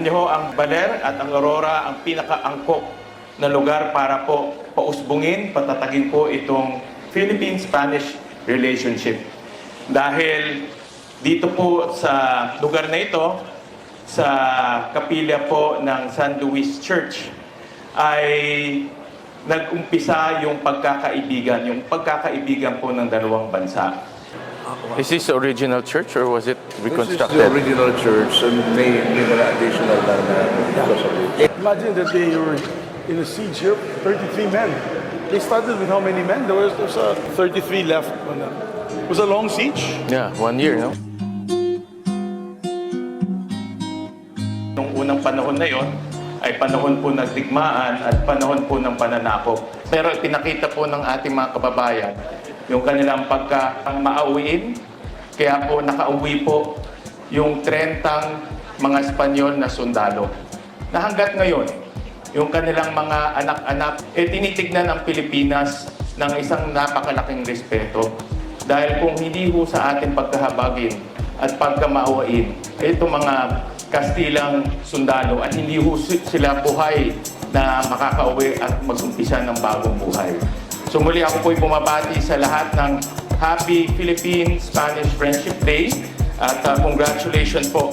po ang Baler at ang Aurora ang pinakaangkop na lugar para po pausbungin, patatagin po itong Philippine-Spanish relationship. Dahil dito po sa lugar na ito, sa kapilya po ng San Luis Church, ay nag-umpisa yung pagkakaibigan, yung pagkakaibigan po ng dalawang bansa. Is this the original church or was it This is the original church and may give an additional land because of it. Imagine that they were in a siege here, 33 men. They started with how many men? There was, there was uh, 33 left. It was a long siege. Yeah, one year, no? Nung unang panahon na yon ay panahon po ng digmaan at panahon po ng pananakop. Pero pinakita po ng ating mga kababayan yung kanilang pagka maauwiin. Kaya po nakauwi po yung 30 mga Espanyol na sundalo. Na hanggat ngayon, yung kanilang mga anak-anak, eh tinitignan ang Pilipinas ng isang napakalaking respeto. Dahil kung hindi ho sa ating pagkahabagin at pagkamaawain, ito mga Kastilang sundalo at hindi ho si- sila buhay na makakauwi at mag-umpisa ng bagong buhay. So muli ako po'y bumabati sa lahat ng Happy Philippine-Spanish Friendship Day at uh, congratulations po